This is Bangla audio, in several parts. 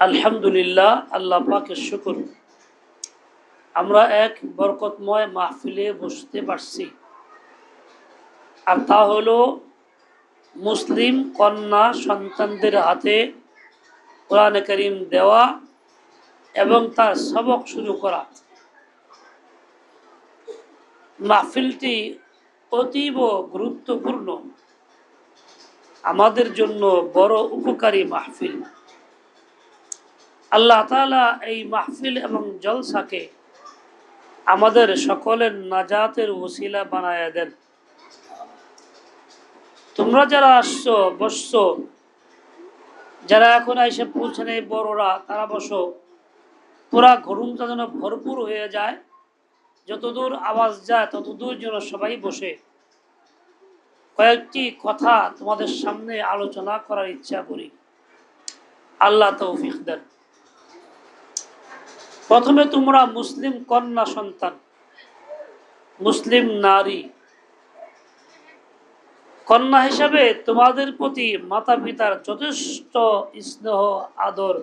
আলহামদুলিল্লাহ, আল্লাহ পাকের শুকুর। আমরা এক বরকতময় মাহফিলে বসতে পারছি। আর তা হলো মুসলিম কন্যা সন্তানদের হাতে কোরআন করিম দেওয়া এবং তার সবক শুরু করা। মাহফিলটি অতীব গুরুত্বপূর্ণ। আমাদের জন্য বড় উপকারী মাহফিল। আল্লাহ তালা এই মাহফিল এবং জলসাকে আমাদের সকলের নাজাতের ওসিলা বানায় দেন। তোমরা যারা আসছো, বসছো, যারা এখন এসে পৌঁছে নেই বড়রা, তারা বসো। পুরা ঘরুমটা যেন ভরপুর হয়ে যায়। যতদূর আওয়াজ যায়, ততদূর যেন সবাই বসে। কয়েকটি কথা তোমাদের সামনে আলোচনা করার ইচ্ছা করি। আল্লাহ তৌফিক দেন। প্রথমে তোমরা মুসলিম কন্যা সন্তান, মুসলিম নারী। কন্যা হিসাবে তোমাদের প্রতি মাতা পিতার যথেষ্ট স্নেহ, আদর,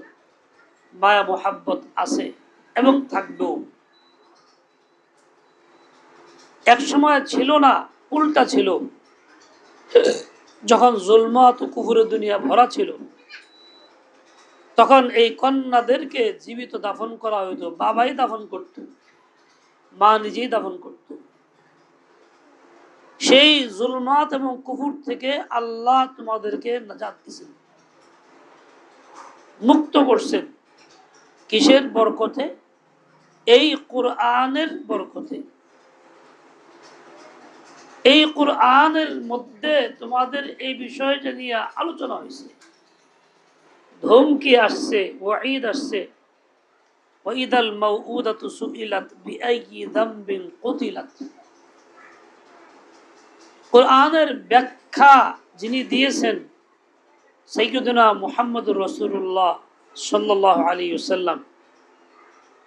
মায়া, মোহাব্বত আছে এবং থাকবেও। এক সময় ছিল না, উল্টা ছিল। যখন জুলমাত কুকুরের দুনিয়া ভরা ছিল তখন এই কন্যাদেরকে জীবিত দাফন করা হইতো, বাবাই দাফন করত, মা নিজেই দাফন করত। সেই জুলমাত এবং কুকুর থেকে আল্লাহ তোমাদেরকে নাজাত দিয়েছেন। মুক্ত করছেন। কিসের বরকতে? এই কোরআনের বরকতে। এই কোরআনের মধ্যে তোমাদের এই বিষয়টা নিয়ে আলোচনা হয়েছে। ধমকি আসছে, ওয়াঈদ আসছে। মাউউদাতু সুইলাত বিআইয়ি কুতিলাত। কোরআনের ব্যাখ্যা যিনি দিয়েছেন মুহাম্মদুর রাসূলুল্লাহ সাল্লাল্লাহু আলাইহি ওয়াসাল্লাম,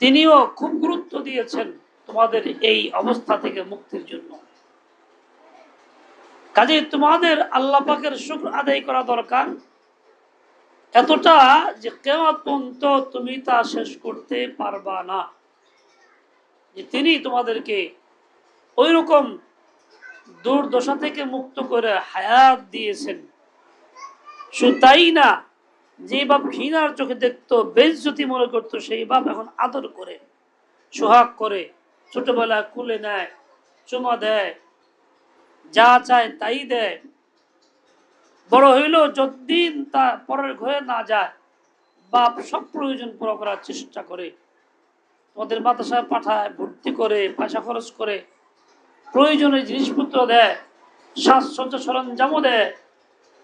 তিনিও খুব গুরুত্ব দিয়েছেন তোমাদের এই অবস্থা থেকে মুক্তির জন্য। কাজে তোমাদের আল্লাহ পাকের শুক্র আদায় করা দরকার। এতটা যে কেমন পর্যন্ত তুমি তা শেষ করতে পারবা না। যে তিনি তোমাদেরকে ওই রকম দুর্দশা থেকে মুক্ত করে হায়াত দিয়েছেন। শুধু তাই না, যে বাপ ঘৃণার চোখে দেখতো, বেজ্জতি মনে করতো, সেই বাপ এখন আদর করে, সোহাগ করে, ছোটবেলায় কুলে নেয়, চুমা দেয়, যা চায় তাই দেয়। বড় হইলেও যতদিন তা পরের ঘরে না যায়, বাপ সব প্রয়োজন পুরো করার চেষ্টা করে। তোমাদের মাদ্রাসায় পাঠায়, ভর্তি করে, পয়সা খরচ করে প্রয়োজনীয় জিনিসপত্র দেয় সাজসজ্জা সরঞ্জামও দেয়।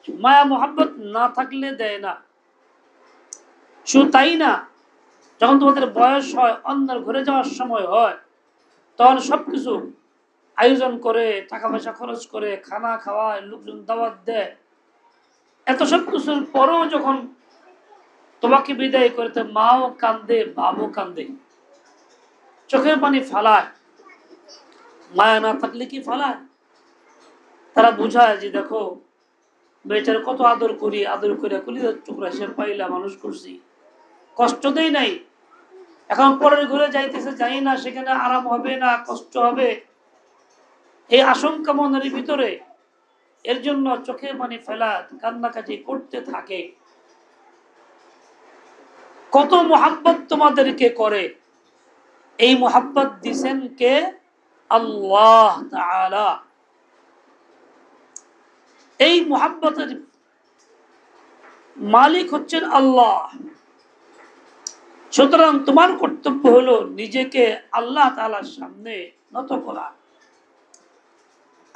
মায়া, মোহাব্বত না থাকলে দেয় না। শুধু তাই না, যখন তোমাদের বয়স হয়, অন্যের ঘরে যাওয়ার সময় হয়, তখন সব কিছু আয়োজন করে, টাকা পয়সা খরচ করে, খানা খাওয়ায়, লোকজন দাওয়াত দেয়। এত সব কিছুর পরেও যখন তোমাকে বিদায় করতে মাও কান্দে বাবও কান্দে, চোখের পানি ফালায়, মায়া না থাকলে কি ফালায়? তারা বুঝায় যে দেখো, মেয়েটার কত আদর করি, আদর করে করি টুকরা সে পাইলা, মানুষ করছি। কষ্ট দেই নাই। এখন পরের ঘরে যাইতেছে যাই না সেখানে আরাম হবে না কষ্ট হবে। এই আশঙ্কা মনের ভিতরে এর জন্য চোখে মানে ফেলা, কান্নাকাটি করতে থাকে। কত মোহাব্বত তোমাদেরকে করে। এই মোহাব্বত দিছেন কে? আল্লাহ এই মোহাব্বতের মালিক হচ্ছেন আল্লাহ। সুতরাং তোমার কর্তব্য হলো নিজেকে আল্লাহ তালার সামনে নত করা।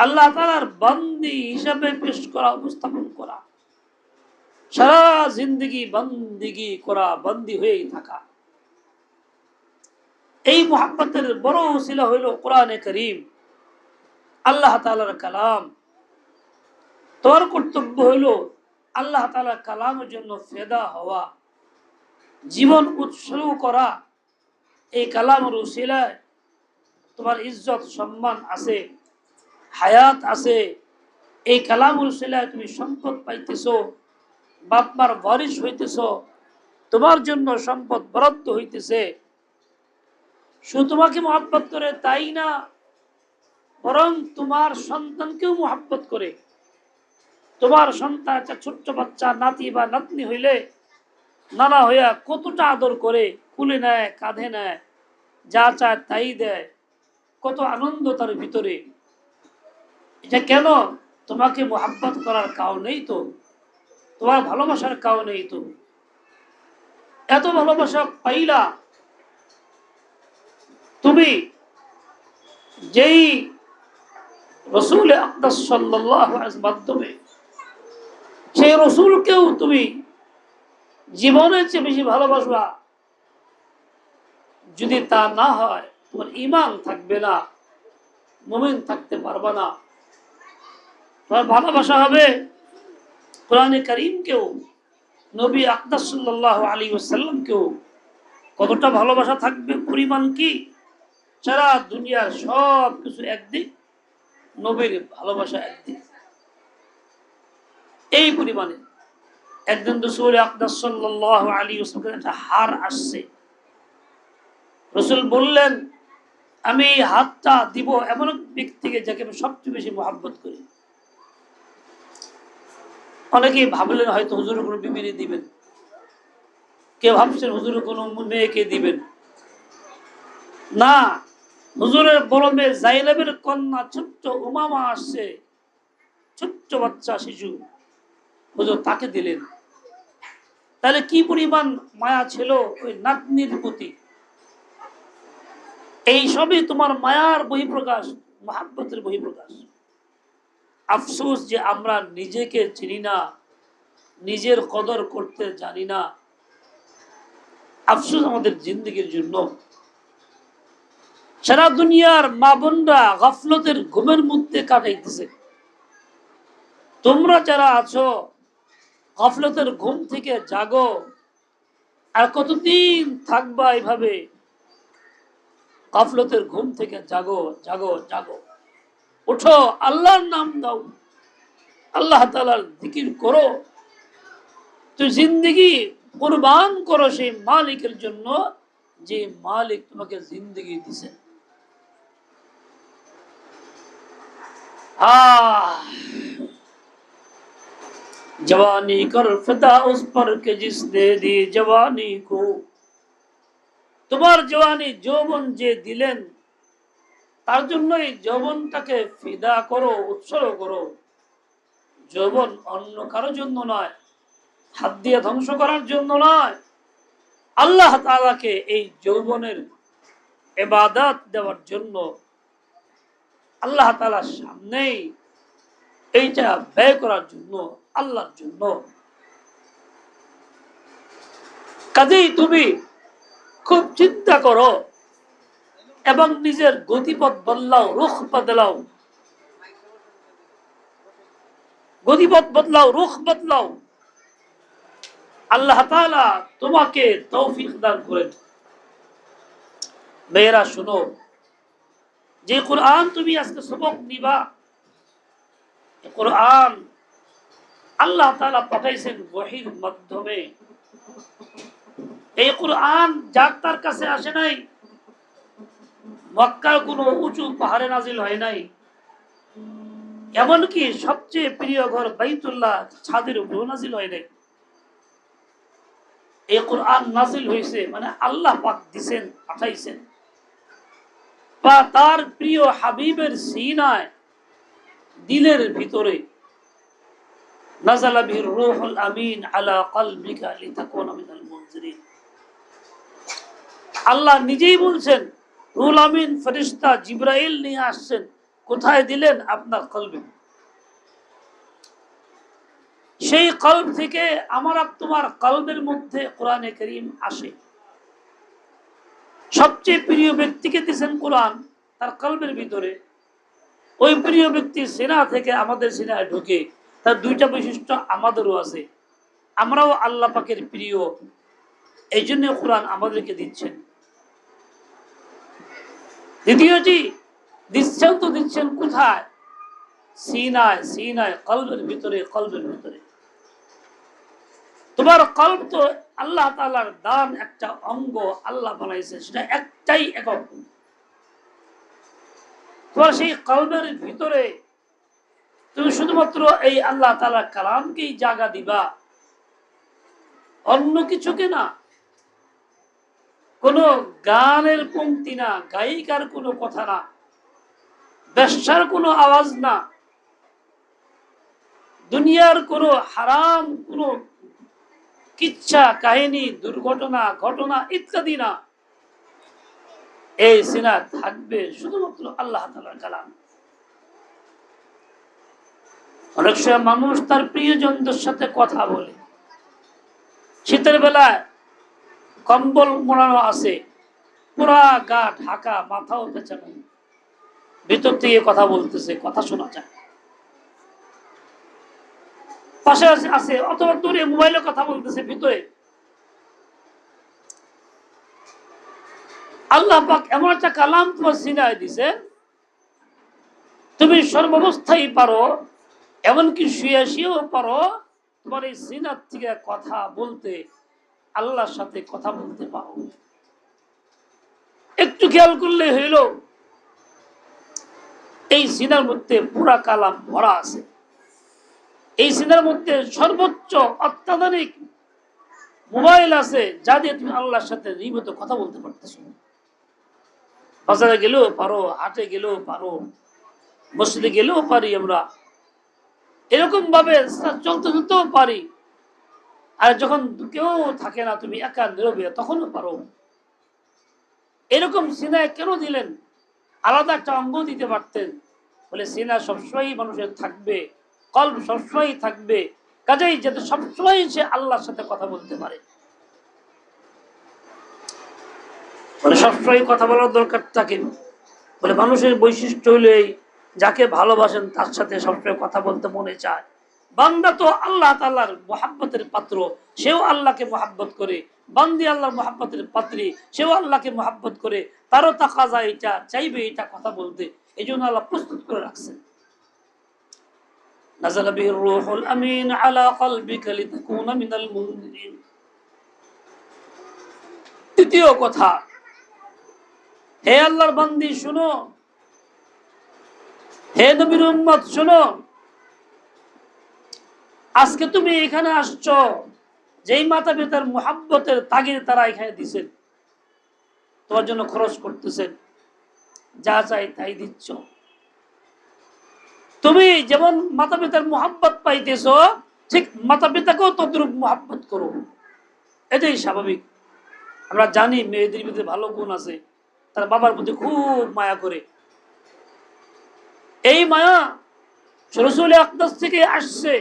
আল্লাহ তালার বন্দি হিসাবে পেশ করা, উপস্থাপন করা। সারা জিন্দগি বন্দিগি করা, বন্দি হয়েই থাকা। এই মোহাম্মতের বড় শিলা হইল কোরআনে করিম। আল্লাহ তালার কালাম। তোর কর্তব্য হইল আল্লাহ তালার কালামের জন্য ফেদা হওয়া, জীবন উৎসর্গ করা। এই কালামের উশিলায় তোমার ইজ্জত, সম্মান আছে। হায়াত আছে। এই কালামুল সিলায় তুমি সম্পদ পাইতেছ বাপমার বারিশ হইতেছ, তোমার জন্য সম্পদ বরাদ্দ হইতেছে। শুধু তোমাকে মহাব্বত করে তাই না, বরং তোমার সন্তানকেও মহাব্বত করে। তোমার সন্তান একটা ছোট্ট বাচ্চা, নাতি বা নাতনি হইলে নানা হইয়া কতটা আদর করে কুলে নেয়, কাঁধে নেয়, যা চায় তাই দেয়। কত আনন্দ তার ভিতরে। এটা কেন? তোমাকে মোহাব্বত করার কারণেই তো? তোমার ভালোবাসার কারণেই তো? এত ভালোবাসা পাইলা তুমি যেই রসুল মাধ্যমে সেই রসুলকেও তুমি জীবনের চেয়ে বেশি ভালোবাসবা। যদি তা না হয়, তোমার ইমান থাকবে না, মুমিন থাকতে পারবা না। ভালোবাসা হবে কোরআনে করিমকেও, নবী আকদাস সাল্লাহ আলী ওসাল্লামকেও কতটা ভালোবাসা থাকবে, পরিমাণ কি? সারা দুনিয়ার সব কিছু একদিক, নবীর ভালোবাসা একদিক। এই পরিমাণে একদিন রসুল আকদাস সাল্লাহ আলী ওসাল্লাম একটা হার আসছে। রসুল বললেন, আমি হাতটা দিব এমন এক ব্যক্তিকে যাকে আমি সবচেয়ে বেশি মহাব্বত করি। অনেকেই ভাবলেন হয়তো হুজুর কোনো বিবিনি দিবেন। কেউ ভাবছেন হুজুর কোনো মেয়েকে দিবেন। না, হুজুরের বড় মেয়ে জাইনাবের কন্যা ছোট্ট উমামা আসছে, ছোট্ট বাচ্চা শিশু। হুজুর তাকে দিলেন। তাহলে কি পরিমাণ মায়া ছিল ওই নাতনির প্রতি? এই সবই তোমার মায়ার বহিঃপ্রকাশ, মহাব্বতের বহিঃপ্রকাশ। আফসোস যে আমরা নিজেকে চিনি না, নিজের কদর করতে জানি না। আফসোস আমাদের জিন্দগির জন্য। সারা দুনিয়ার মা বোনরা গফলতের ঘুমের মধ্যে কাটাইতেছে। তোমরা যারা আছো, গফলতের ঘুম থেকে জাগো। আর কতদিন থাকবা এইভাবে? গফলতের ঘুম থেকে জাগো জাগো জাগো। ওঠো, আল্লাহর নাম দাও। আল্লাহ তালার দিকির করো। তো জিন্দিগি কোরবান করো সেই মালিকের জন্য, যে মালিক তোমাকে জিন্দিগি দিছে। জওয়ানি কর ফিদা উস পর কে জিস দে দি কো। তোমার জবানি যৌবন যে দিলেন তার জন্যই যৌবনটাকে ফিদা করো, উৎসর্গ করো। যৌবন অন্য কারোর জন্য নয়, হাত দিয়ে ধ্বংস করার জন্য নয়। আল্লাহ তালাকে এই যৌবনের এবাদাত দেওয়ার জন্য আল্লাহ তালার সামনেই এইটা ব্যয় করার জন্য, আল্লাহর জন্য। কাজেই তুমি খুব চিন্তা করো এবং নিজের গতিপথ বদলাও, রুখ বদলাও। গতিপথ বদলাও, রুখ বদলাও। আল্লাহ তোমাকে তৌফিক দান করেন। মেয়েরা, শুনো, যে কোরআন তুমি আজকে সবক নিবা কোরআন আল্লাহ তাআলা পাঠাইছেন ওহির মাধ্যমে। এই কোরআন যার তার কাছে আসে নাই মক্কার কোনো উঁচু পাহাড়ে নাজিল হয় নাই। এমনকি সবচেয়ে প্রিয় ঘর বাইতুল্লাহ ছাদের উপরেও নাজিল হয় নাই। এই কোরআন নাজিল হয়েছে মানে আল্লাহ পাক দিছেন, পাঠাইছেন। বা তার প্রিয় হাবিবের সিনায় দিলের ভিতরে আল্লাহ নিজেই বলছেন রুল আমিন ফেরিস্তা জিব্রাইল নিয়ে আসছেন। কোথায় দিলেন আপনার কলবে? সেই কলব থেকে আমার তোমার কলবের মধ্যে কোরআনে করিম আসে। সবচেয়ে প্রিয় ব্যক্তিকে দিয়েছেন কোরআন তার কলবের ভিতরে। ওই প্রিয় ব্যক্তি সেনা থেকে আমাদের সেনায় ঢুকে, তার দুইটা বৈশিষ্ট্য আমাদেরও আছে। আমরাও আল্লাহ পাকের প্রিয় এই জন্য কোরআন আমাদেরকে দিচ্ছেন। দ্বিতীয়টি, দিচ্ছেন তো দিচ্ছেন কোথায়? সিনায় সিনায়, কলবের ভিতরে কলবের ভিতরে। তোমার কল্প তো আল্লাহ তালার দান, একটা অঙ্গ আল্লাহ বানাইছে, সেটা একটাই একক। তোমার সেই কলমের ভিতরে তুমি শুধুমাত্র এই আল্লাহ তালার কালামকেই জাগা দিবা। অন্য কিছুকে না কোনো গানের পঙ্ক্তি না, গায়িকার কোনো কথা না, ব্যবসার কোনো আওয়াজ না, দুনিয়ার কোনো হারাম কোনো কিচ্ছা, কাহিনী, দুর্ঘটনা, ঘটনা ইত্যাদি না। এই সিনা থাকবে শুধুমাত্র আল্লাহ তালার কালাম। অনেক সময় মানুষ তার প্রিয়জনদের সাথে কথা বলে। শীতের বেলায় কম্বল মোড়ানো আছে। পুরা গা ঢাকা, মাথাও পেছানো ভিতর থেকে কথা বলতেছে, কথা শোনা যায়। পাশে আছে, অথবা দূরে মোবাইলে কথা বলতেছে, ভিতরে। আল্লাহ পাক এমন একটা কালাম তোমার সিনায় দিছে, তুমি সর্বাবস্থায় পারো, এমনকি শুয়ে শুয়েও পারো, তোমার এই সিনার থেকে কথা বলতে আল্লাহর সাথে কথা বলতে পারো। একটু খেয়াল করলে হইল, এই সিনার মধ্যে পুরা কালাম ভরা আছে। এই সিনার মধ্যে সর্বোচ্চ অত্যাধুনিক মোবাইল আছে, যা দিয়ে তুমি আল্লাহর সাথে নিয়মিত কথা বলতে পারতেছ। বাজারে গেলেও পারো, হাটে গেলেও পারো, মসজিদে গেলেও পারি আমরা। এরকম ভাবে চলতে চলতেও পারি। আর যখন কেউ থাকে না, তুমি একা নীরবে, তখনও পারো। এরকম সিনায় কেন দিলেন? আলাদা একটা অঙ্গ দিতে পারতেন। বলে, সিনা সবসময় মানুষের থাকবে, কল্প সবসময় থাকবে। কাজেই যাতে সবসময় সে আল্লাহর সাথে কথা বলতে পারে। বলে সবসময় কথা বলার দরকার থাকে বলে, মানুষের বৈশিষ্ট্য হলে যাকে ভালোবাসেন, তার সাথে সবসময় কথা বলতে মনে চায়। বান্দা তো আল্লাহ তাল্লাহর মোহাব্বতের পাত্র সেও আল্লাহকে মোহাব্বত করে বান্দি আল্লাহর মোহাব্বতের পাত্রী সেও আল্লাহকে মোহাব্বত করে তারও তাকাজা এটা চাইবে এটা কথা বলতে এই জন্য আল্লাহ প্রস্তুত করে রাখছেন نزل به الروح الأمين على قلبك لتكون من المنذرين তৃতীয় কথা হে আল্লাহর বান্দি শুনো হে নবীর উম্মত শুনো আজকে তুমি এখানে আসছো, যেই মাতা পিতার মোহাব্বতের তাগিদ তারা এখানে দিছেন, তোমার জন্য খরচ করতেছেন, যা চাই তাই দিচ্ছ। তুমি যেমন মাতা পিতার মোহাব্বত পাইতেছ, ঠিক মাতা পিতাকেও তদ্রুপ মোহাব্বত করো। এটাই স্বাভাবিক। আমরা জানি মেয়েদের ভিতরে ভালো গুণ আছে, তার বাবার প্রতি খুব মায়া করে। এই মায়া রসুল আকদাস থেকে আসছে।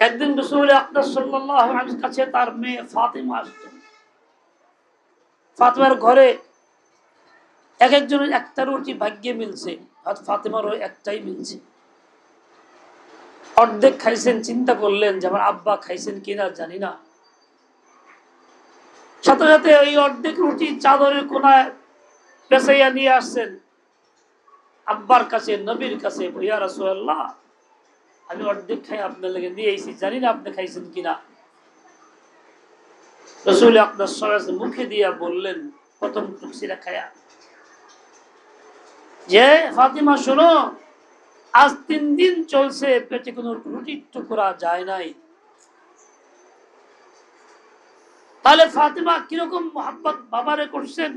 একদিন রসুল আকদাস সাল্লাহ কাছে তার মেয়ে ফাতেমা আসছে। ফাতেমার ঘরে এক একজনের একটা রুটি ভাগ্যে মিলছে, আর ফাতেমারও একটাই মিলছে। অর্ধেক খাইছেন, চিন্তা করলেন যে আমার আব্বা খাইছেন কিনা জানি না। সাথে সাথে ওই অর্ধেক রুটি চাদরের কোনায় পেঁচাইয়া নিয়ে আসছেন। আব্বার কাছে, নবীর কাছে ভইয়া রাসুল্লাহ আমি অর্ধেক খাই, আপনার লেগে নিয়ে এসেছি জানি না আপনি খাইছেন কিনা। রসুল আপনার সরাস মুখে দিয়া বললেন, প্রথম টুকসিরা খায়া। যে, ফাতিমা, শোনো, আজ তিন দিন চলছে, পেটে কোনো রুটির টুকরা যায় নাই। তাহলে ফাতিমা কীরকম মোহাম্মত বাবারে করছেন?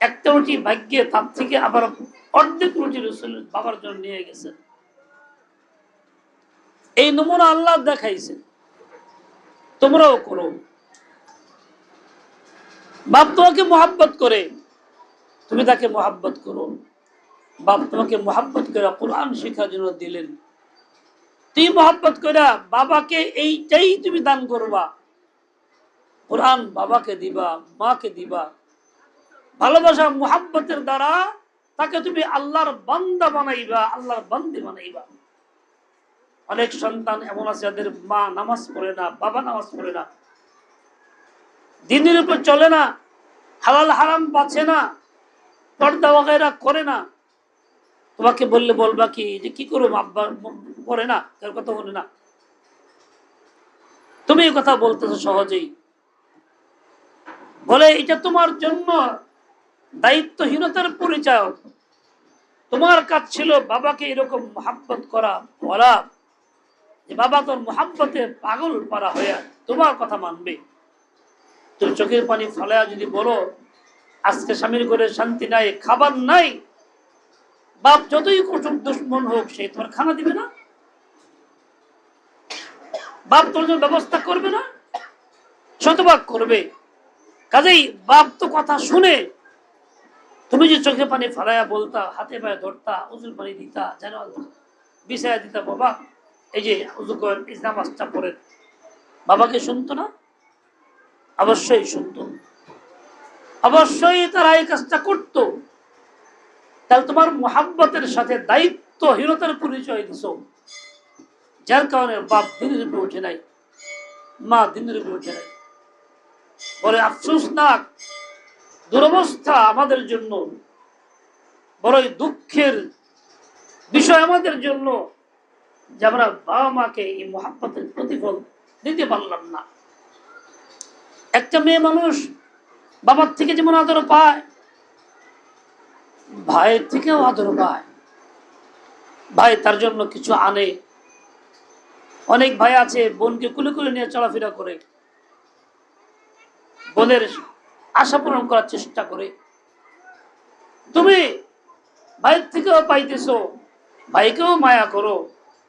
একটা রুটি ভাগ্যে তার থেকে আবার অর্ধেক রুটি রসুল বাবার জন্য নিয়ে গেছেন। এই নমুনা আল্লাহ দেখাইছে তোমরাও করো। বাপ তোমাকে মোহাব্বত করে। তুমি তাকে মোহাব্বত করো। বাপ তোমাকে মোহাব্বত করে কোরআন শেখার জন্য দিলেন। তুই মোহাব্বত করে বাবাকে এইটাই তুমি দান করবা। কোরআন বাবাকে দিবা, মাকে দিবা। ভালোবাসা, মোহাব্বতের দ্বারা তাকে তুমি আল্লাহর বান্দা বানাইবা, আল্লাহর বান্দি বানাইবা। অনেক সন্তান এমন আছে যাদের মা নামাজ পড়ে না, বাবা নামাজ পড়ে না। দিনের উপর চলে না, হালাল হারাম বাঁচে না, পর্দা ওগাইরা করে না। তোমাকে বললে বলবা কি, যে কি করব, আব্বা পড়ে না, কার কথা বলে না। তুমি এই কথা বলতেছো সহজেই। বলে এটা তোমার জন্য দায়িত্বহীনতার পরিচয় তোমার কাজ ছিল বাবাকে এরকম মহাব্বত করা, বলা। যে বাবা তোর মহাব্বতে পাগল পারা হয়ে তোমার কথা মানবে। তোর চোখের পানি ফলায়া যদি বলো, আজকে স্বামীর করে শান্তি নাই, খাবার নাই, বাপ যতই কঠোর দুশ্মন হোক, সে তোমার খানা দিবে না। বাপ তোর জন্য ব্যবস্থা করবে না, শতভাগ করবে। কাজেই বাপ তো কথা শুনে, তুমি যে চোখে পানি ফেলাইয়া বলতা, হাতে পায়ে ধরতা, উজুর পানি দিতা, যেন বিষয় দিতা, বাবা। এই যে উজু করেন ইসলাম আস্তা পড়েন। বাবাকে শুনতো না? অবশ্যই শুনতো। অবশ্যই তারা এই কাজটা করতো। তাহলে তোমার মোহাব্বতের সাথে দায়িত্বহীনতার পরিচয় দিছ। যার কারণে বাপ দিনের উপরে উঠে নাই, মা দিনের উপরে উঠে নাই। বলে, আফসোস না দুরবস্থা আমাদের জন্য, বড়ই দুঃখের বিষয় আমাদের জন্য। যে আমরা বাবা মাকে এই মহাব্বতের প্রতিফল দিতে পারলাম না। একটা মেয়ে মানুষ বাবার থেকে যেমন আদর পায়, ভাইয়ের থেকেও আদর পায়, ভাই তার জন্য কিছু আনে। অনেক ভাই আছে, বোনকে কুলে কুলে নিয়ে চলাফেরা করে, বোনের আশা পূরণ করার চেষ্টা করে। তুমি ভাইয়ের থেকেও পাইতেছ, ভাইকেও মায়া করো।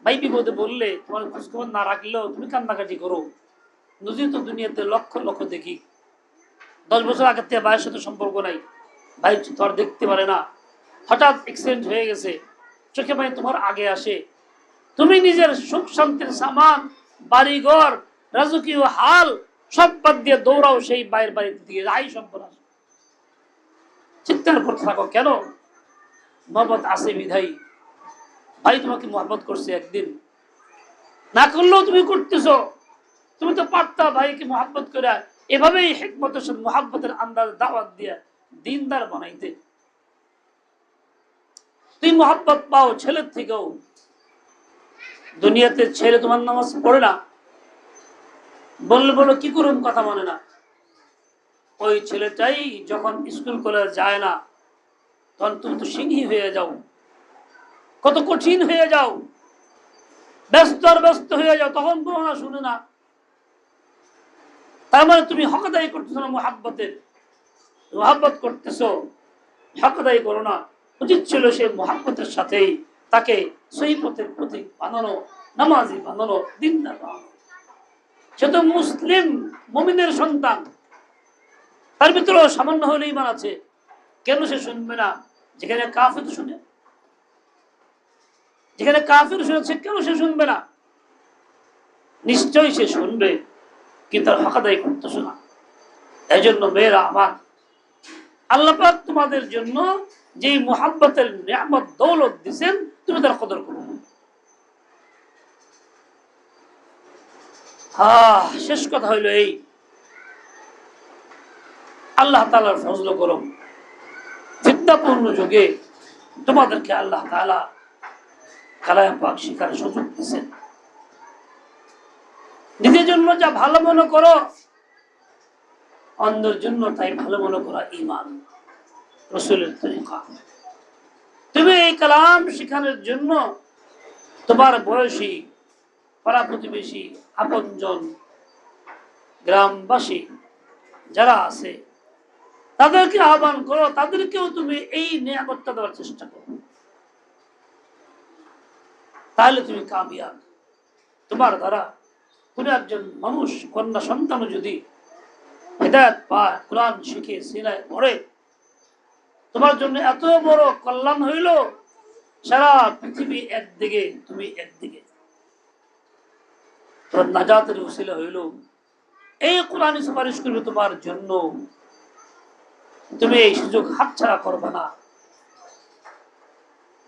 ভাই বিপদে বললে তোমার খোঁজখবর না রাখলেও তুমি কান্নাকাটি করো। নদী তো দুনিয়াতে লক্ষ লক্ষ দেখি। দশ বছর আগের থেকে ভাইয়ের সাথে সম্পর্ক নাই। ভাই আর দেখতে পারে না। হঠাৎ এক্সিডেন্ট হয়ে গেছে। চোখে ভাই তোমার আগে আসে। তুমি নিজের সুখ শান্তির সামান, বাড়িঘর, রাজকীয় হাল, সব বাদ দিয়ে দৌড়াও সেই বাইরের বাড়িতে দিকে। আই সর্বনাশ চিৎকার করতে থাকো কেন? মোহাম্মদ আসে বিধাই ভাই তোমাকে মোহাম্মত করছে একদিন। না করলেও তুমি করতেছো। তুমি তো পারতা ভাইকে মোহাম্মত করে এভাবেই হেকমতের সাথে মোহাম্মতের আন্দাজ দাওয়াত দিয়ে দিনদার বানাইতে। তুই মোহাম্মত পাও ছেলের থেকেও। দুনিয়াতে ছেলে তোমার নামাজ পড়ে না। বললে বলো, কি করুন কথা মানে না? ওই ছেলেটাই যখন স্কুল কলেজ যায় না, তখন তুমি তো সিংহী হয়ে যাও। কত কঠিন হয়ে যাও। ব্যস্ত আর ব্যস্ত হয়ে যাও, তখন কোনো শুনে না। তার মানে তুমি হকদাই করতেছো না মোহাব্বতের। মোহাব্বত করতেছো হকদাই করো না। উচিত ছিল সে মোহাব্বতের সাথেই তাকে সহি পথের প্রতি বানানো, নামাজি বানানো, দিনদার বানানো। সে তো মুসলিম, মমিনের সন্তান। তার ভিতরেও সামান্য হলেই ইমান আছে। কেন সে শুনবে না? যেখানে কাফের শুনে যেখানে কাফের শুনেছে কেন সে শুনবে না। নিশ্চয়ই সে শুনবে, কিন্তু তার হকাদাই করতেছে না। এই জন্য মেয়েরা আমার আল্লাপাক তোমাদের জন্য যে মোহাব্বতের নিয়ামত, দৌলত দিচ্ছেন তুমি তার কদর করো। হ্যাঁ শেষ কথা হইল এই। আল্লাহ তালার ফজল করম। ফিদ্যাপূর্ণ যুগে তোমাদেরকে আল্লাহ তালা শিকার সুযোগ নিজের জন্য যা ভালো মনে করো, অন্যের জন্য তাই ভালো মনে করা ইমান রসুলের তরিকা। তুমি এই কালাম শেখানোর জন্য তোমার বয়সী, পাড়া প্রতিবেশী, আপনজন, গ্রামবাসী যারা আছে, তাদেরকে আহ্বান করো, তাদেরকেও তুমি এই নিরাপত্তা দেওয়ার চেষ্টা করো। তাহলে তুমি কামিয়াব। তোমার দ্বারা কোনো একজন মানুষ, কন্যা সন্তান যদি হেদায়ত পায়, কোরআন শিখে, সিনায় পড়ে, তোমার জন্য এত বড় কল্যাণ হইল, সারা পৃথিবী একদিকে, তুমি একদিকে। তোমার নাজাতের উসিলা হইল, এই কোরআনই সুপারিশ করবে তোমার জন্য। তুমি এই সুযোগ হাতছাড়া করবে না।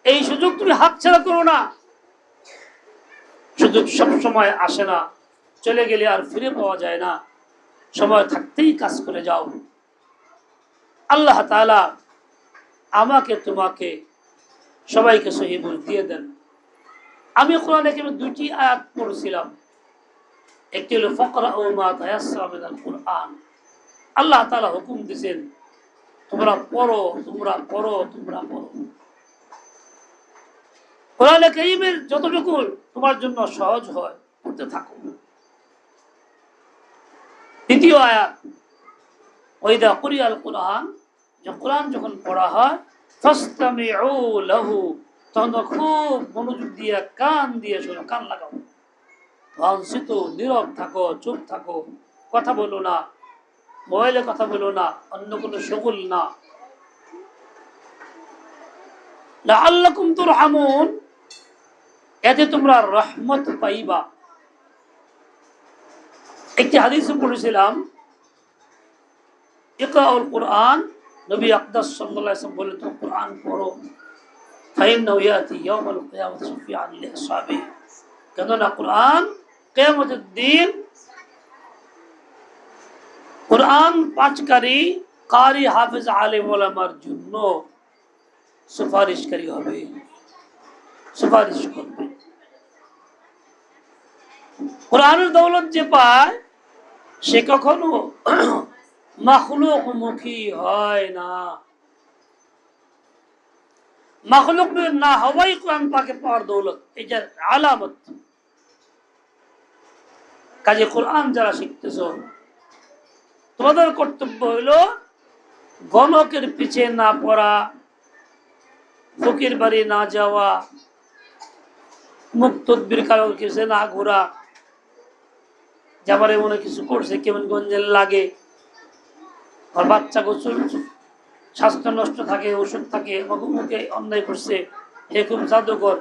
এই সুযোগ তুমি হাতছাড়া করো না। সুযোগ সব সময় আসে না। চলে গেলে আর ফিরে পাওয়া যায় না। সময় থাকতেই কাজ করে যাও। আল্লাহ তালা আমাকে, তোমাকে সবাইকে সহিবুল দিয়ে দেন। আমি কোরআনে কেবল দুটি আয়াত পড়ছিলাম। একটি হলো ফকরা ও মা তায়াসমিনাল কোরআন। আল্লাহ তালা হুকুম দিছেন, তোমরা পড়ো তোমরা পড়ো তোমরা পড়ো। কোরআনে যতটুকু তোমার জন্য সহজ হয় পড়তে থাকো। দ্বিতীয় আয়াত ওইদা কুরিয়াল কোরআন কোরআন যখন পড়া হয় লাহু, তখন খুব মনোযোগ দিয়ে, কান দিয়ে শোনো, কান লাগাও। নীরব থাকো, চুপ থাকো, কথা বলো না, মোবাইলে কথা বলো না, অন্য কোনো শগুল না। লাআল্লাকুম তুরহামুন। এতে তোমরা রহমত পাইবা। একটি হাদিসে পড়েছিলাম, ইকরাউল কোরআন, নবী আকদাস ওয়াসাল্লাম বলে তুমি কোরআন পড়ো দিন কোরআন পাঠকারী, কারি, হাফেজ, আলিম, ওলামার জন্য সুপারিশকারী হবে, সুপারিশ করবে। কোরআনের দৌলত যে পায়, সে কখনো মাখলুক মুখী হয় না। মাখলুক না হওয়াই কোরআন পাকে পাওয়ার দৌলত এটার আলামত। কাজে কোরআন যারা শিখতেছ, তোমাদের কর্তব্য হইল গণকের পিছে না পড়া, ফকির বাড়ি না যাওয়া, মুখ তদ্বির কারণ কিছু না ঘোরা যাবার মনে কিছু করছে, কেমন গঞ্জেল লাগে। আর বাচ্চা গোসল স্বাস্থ্য নষ্ট থাকে ওষুধ থাকে মুখে অন্যায় করছে, হে খুব জাদুকর।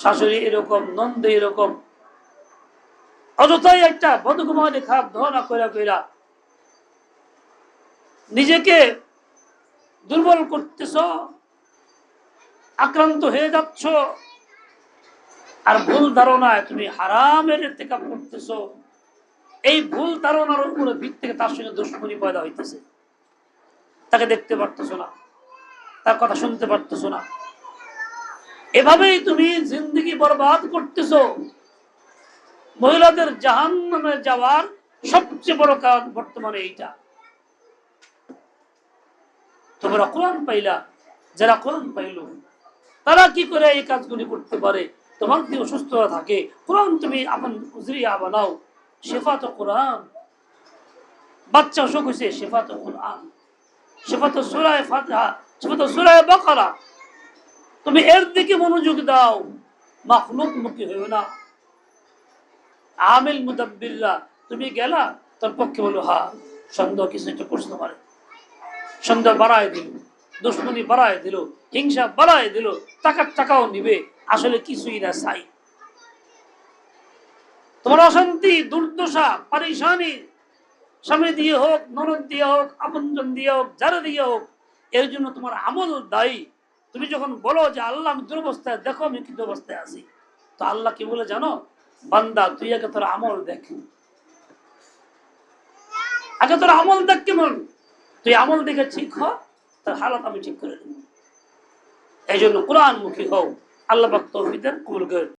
শাশুড়ি এরকম, নন্দ এরকম। অযথাই একটা বদগুমানি খারাপ ধরা কইরা কইরা নিজেকে দুর্বল করতেছ, আক্রান্ত হয়ে যাচ্ছ, আর ভুল ধারণায় তুমি হারামের থেকে করতেছ। এই ভুল ধারণার উপরে ভিত্তিকে তার সঙ্গে দুশ্মনী পয়দা হইতেছে। তাকে দেখতে পারতেছ না। তার কথা শুনতে পারতেছ না। এভাবেই তুমি জিন্দগি বরবাদ করতেছ। মহিলাদের জাহান নামে যাওয়ার সবচেয়ে বড় কারণ বর্তমানে এইটা। তোমরা কোরআন পাইলা, যারা কোরআন পাইল, তারা কি করে এই কাজগুলি করতে পারে? তোমার যদি অসুস্থতা থাকে? কোরআন তুমি আপন উজরিয়া বানাও। শেফা তো কোরআন। বাচ্চা অসুখ হয়েছে শেফা তো কোরআন। শেফা তো সুরায় ফাতিহা শেফা তো সুরায় বকরা। তুমি এর দিকে মনোযোগ দাও। মাখলুক মুখী হইও না। আমিল মুদাব্বিল্লা তুমি গেলা? তোর পক্ষে বলো, হা, সন্দেহ কিছু একটা প্রশ্ন পারে সন্দেহ বাড়ায় দিল, দুশ্মনী বাড়ায় দিল, হিংসা বাড়ায় দিল টাকার টাকাও নিবে। আসলে কিছুই না চাই তোমার অশান্তি, দুর্দশা, পারিশানি, স্বামী দিয়ে হোক, ননদ দিয়ে হোক, আপনজন দিয়ে হোক, যারা দিয়ে হোক, এর জন্য তোমার আমল দায়ী। তুমি যখন বলো যে আল্লাহ, আমি দুরবস্থায়, দেখো আমি কি অবস্থায় আছি। তো আল্লাহ কি বলে জানো? বান্দা, তুই আগে তোর আমল দেখ। আগে তোর আমল দেখ কেমন? তুই আমল দেখে ঠিক হ, তার হালত আমি ঠিক করে দেব। এই জন্য কোরআন মুখী হও। আল্লাহ তৌফিদের কবুল করে